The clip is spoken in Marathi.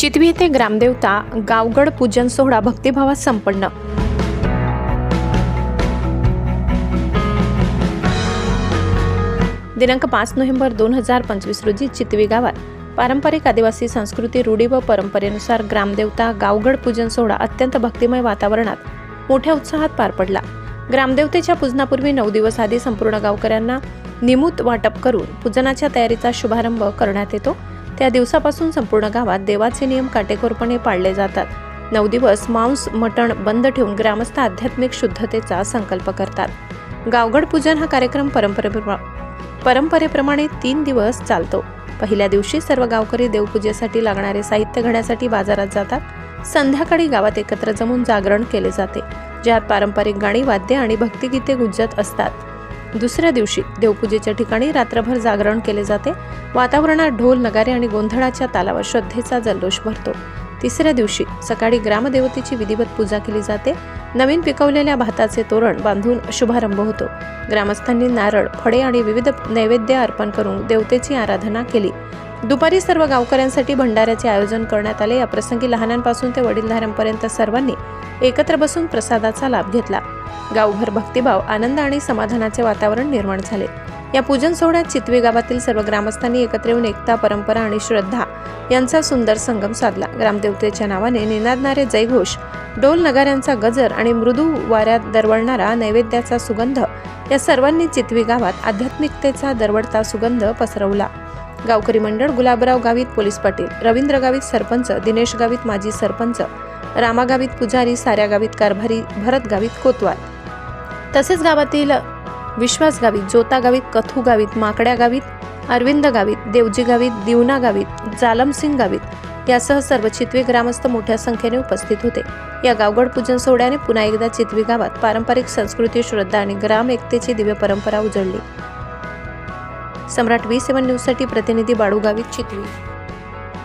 चितवी येथे ग्रामदेवता गावगड पूजन सोहळा भक्तिभावात संपन्न. दिनांक पाच नोव्हेंबर दोन हजार पंचवीस रोजी चितवी गावात पारंपरिक आदिवासी संस्कृती रूढी व परंपरेनुसार ग्रामदेवता गावगड पूजन सोहळा अत्यंत भक्तिमय वातावरणात मोठ्या उत्साहात पार पडला. ग्रामदेवतेच्या पूजनापूर्वी नऊ दिवस आधी संपूर्ण गावकऱ्यांना निमूत वाटप करून पूजनाच्या तयारीचा शुभारंभ करण्यात येतो. त्या दिवसापासून संपूर्ण गावात देवाचे नियम काटेकोरपणे पाळले जातात. नऊ दिवस मांस मटण बंद ठेवून ग्रामस्थ आध्यात्मिक शुद्धतेचा संकल्प करतात. गावगड पूजन हा कार्यक्रम परंपरेप्रमा परंपरेप्रमाणे तीन दिवस चालतो. पहिल्या दिवशी सर्व गावकरी देवपूजेसाठी लागणारे साहित्य घेण्यासाठी बाजारात जातात. संध्याकाळी गावात एकत्र जमून जागरण केले जाते ज्यात पारंपरिक गाणी वाद्य आणि भक्तिगीते गुंजत असतात. दुसऱ्या दिवशी देवपूजेच्या ठिकाणी रात्रभर जागरण केले जाते. वातावरणात ढोल नगारे आणि गोंधळाच्या तालावर श्रद्धेचा जल्लोष भरतो. तिसऱ्या दिवशी सकाळी ग्रामदेवतेची विधिवत पूजा केली जाते. नवीन पिकवलेल्या भाताचे तोरण बांधून शुभारंभ होतो. ग्रामस्थांनी नारळ फळे आणि विविध नैवेद्य अर्पण करून देवतेची आराधना केली. दुपारी सर्व गावकऱ्यांसाठी भंडाऱ्याचे आयोजन करण्यात आले. या प्रसंगी लहानांपासून ते वडीलधाऱ्यांपर्यंत सर्वांनी एकत्र बसून प्रसादाचा लाभ घेतला. गावभर भक्तिभाव आनंद आणि समाधानाचे वातावरण निर्माण झाले. या पूजन सोहळ्यात चितवी गावातील सर्व ग्रामस्थांनी एकत्र येऊन एकता परंपरा आणि श्रद्धा यांचा सुंदर संगम साधला. ग्रामदेवतेच्या नावाने निनादणारे जयघोष डोल नगाऱ्यांचा गजर आणि मृदू वाऱ्यात दरवळणारा नैवेद्याचा सुगंध या सर्वांनी चितवी गावात आध्यात्मिकतेचा दरवळता सुगंध पसरवला. गावकरी मंडळ गुलाबराव गावित पोलीस पाटील रवींद्र गावित सरपंच दिनेश गावित माजी सरपंच रामा गावित पुजारी साऱ्या गावित कारभारी भरत गावित कोतवाल. तसेच गावातील विश्वास गावित जोता गावित कथू गावित माकड्या गावित अरविंद गावित देवजी गावित दिवना गावित जालमसिंग गावित यासह सर्व चितवी ग्रामस्थ मोठ्या संख्येने उपस्थित होते. या गावगड पूजन सोहळ्याने पुन्हा एकदा चितवी गावात पारंपरिक संस्कृती श्रद्धा आणि ग्राम एकतेची दिव्य परंपरा उजळली. सम्राट व्ही सेवन न्यूजसाठी प्रतिनिधी बाळू गावित चितवी